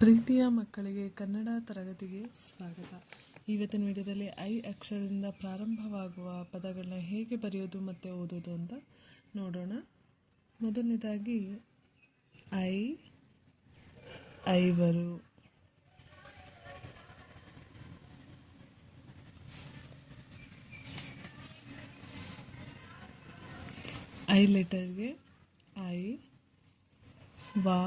ಪ್ರೀತಿಯ ಮಕ್ಕಳಿಗೆ ಕನ್ನಡ ತರಗತಿಗೆ ಸ್ವಾಗತ. ಇವತ್ತಿನ ವಿಡಿಯೋದಲ್ಲಿ ಐ ಅಕ್ಷರದಿಂದ ಪ್ರಾರಂಭವಾಗುವ ಪದಗಳನ್ನ ಹೇಗೆ ಬರೆಯೋದು ಮತ್ತು ಓದೋದು ಅಂತ ನೋಡೋಣ. ಮೊದಲನೇದಾಗಿ ಐ, ಐವರು. ಐ ಲೆಟರ್ಗೆ ಐ, ವಾ,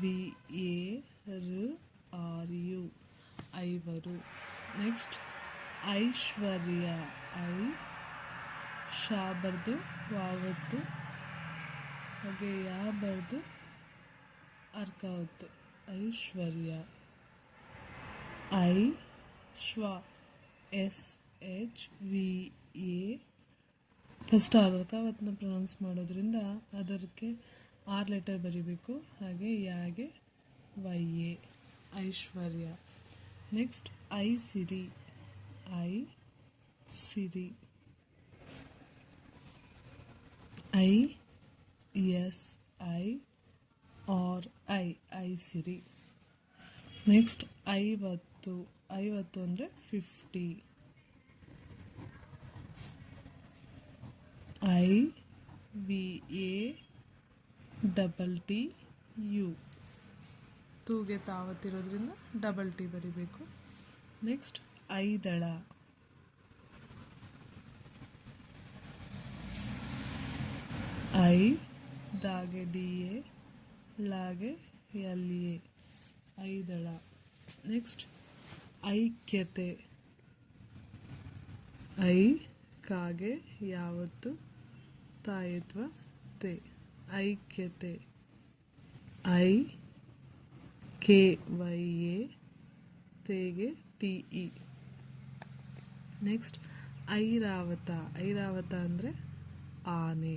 ವಿ, ಎ ರ್ ಆರ್ ಯು ಐವರು. ನೆಕ್ಸ್ಟ್ ಐಶ್ವರ್ಯ. ಐ ಶಾ ಬರ್ದು ವಾವತ್ತು ಹಾಗೆ ಯಾ ಬರ್ದು ಅರ್ಕ ಐಶ್ವರ್ಯ. I, ಶ್ವ. S, H, V, A. First ಅರ್ಕಾವತ್ನ pronounce ಮಾಡೋದ್ರಿಂದ ಅದಕ್ಕೆ ಆರ್ ಲೆಟರ್ ಬರೀಬೇಕು. ಹಾಗೆ ಯಾಗೆ ವೈ ಎ ಐಶ್ವರ್ಯ ನೆಕ್ಸ್ಟ್ ಐ ಸಿರಿ ಐ ಸಿರಿ I S I R I I ಸಿರಿ ನೆಕ್ಸ್ಟ್ ಐವತ್ತು ಐವತ್ತು ಅಂದರೆ fifty I V A double T U ತೂಗೆ ತಾವತ್ತಿರೋದ್ರಿಂದ ಡಬಲ್ ಟಿ ಬರಿಬೇಕು. ನೆಕ್ಸ್ಟ್ ಐದಳ. ಐ ದಾಗೆ ಡಿ ಎ, ಲಾಗೆ ಎಲ್ ಎ. ಐದಳ. ನೆಕ್ಸ್ಟ್ ಐಕ್ಯತೆ. ಐ ಕಾಗೆ ಯಾವತ್ತು ತಾಯತ್ವ ತೆ. ಐಕ್ಯತೆ. I K Y A ತೇಗೆ T E next Airavata Airavata ಅಂದರೆ ಆನೆ.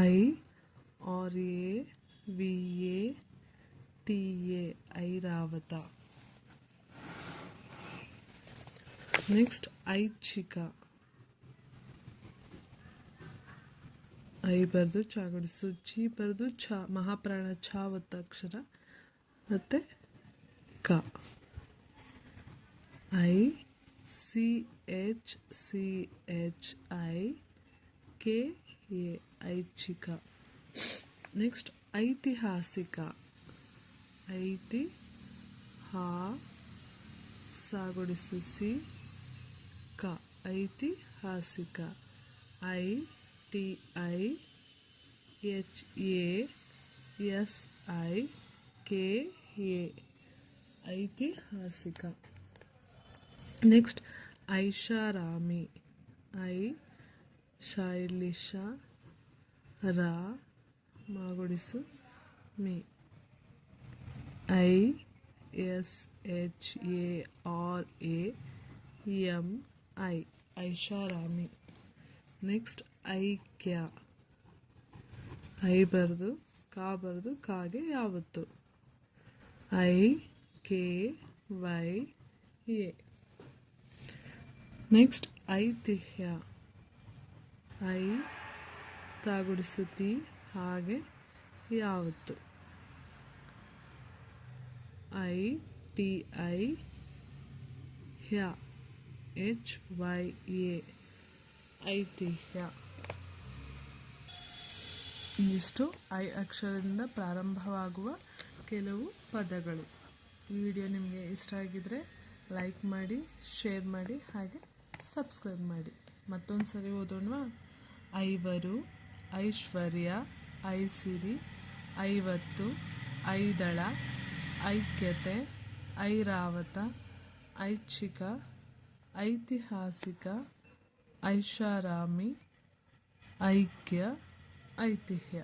I R A V A T A Airavata next ಐಚ್ಛಿಕ ಐ ಬರೆದು ಚಾಗಡಿಸು ಜಿ ಬರೆದು ಛ, ಮಹಾಪ್ರಾಣ ಛ ಒತ್ತ ಅಕ್ಷರ. ಮತ್ತು ಕ. I, C, H C, H, I, K, A, ಐಚ್ಛಿಕ. ನೆಕ್ಸ್ಟ್, ಐತಿಹಾಸಿಕ. ಐತಿ ಹಾ ಸಾಗುಡಿಸು ಸಿ ಕ. ಐತಿಹಾಸಿಕ. I T I H A S I K A ಐತಿಹಾಸಿಕ. ನೆಕ್ಸ್ಟ್ ಐಷಾರಾಮಿ ಐ ಶೈಲಿಶ ರಾ ಮಾಗುಡಿಸು ಮಿ I S H A R A M I ಐಷಾರಾಮಿ ನೆಕ್ಸ್ಟ್ ಐಕ್ಯ. ಐ ಬರೆದು ಕಾ ಬರೆದು ಕಾಗೆ ಯಾವತ್ತು? I, K, Y, A. Next, ಐತಿಹ್ಯ. ಐ, ತಾಗುಡಿಸುತ್ತಿ, ಹಾಗೆ ಯಾವತ್ತು? ಐ, ಟಿ, ಐ, ಹ್ಯ, ಎಚ್, ವೈ, ಎ. ಐತಿಹ್ಯ. ಇಷ್ಟು ಐ ಅಕ್ಷರದಿಂದ ಪ್ರಾರಂಭವಾಗುವ ಕೆಲವು ಪದಗಳು. ಈ ವಿಡಿಯೋ ನಿಮಗೆ ಇಷ್ಟ ಆಗಿದ್ರೆ ಲೈಕ್ ಮಾಡಿ ಶೇರ್ ಮಾಡಿ, ಹಾಗೆ ಸಬ್ಸ್ಕ್ರೈಬ್ ಮಾಡಿ. ಮತ್ತೊಂದು ಸರಿ ಓದೋಣವಾ? ಐವರು, ಐಶ್ವರ್ಯ, ಐಸಿರಿ, ಐವತ್ತು, ಐದಳ, ಐಕ್ಯತೆ, ಐರಾವತ, ಐಚ್ಛಿಕ, ಐತಿಹಾಸಿಕ, ಐಷಾರಾಮಿ, ಐಕ್ಯ ಐತಿಹ್ಯ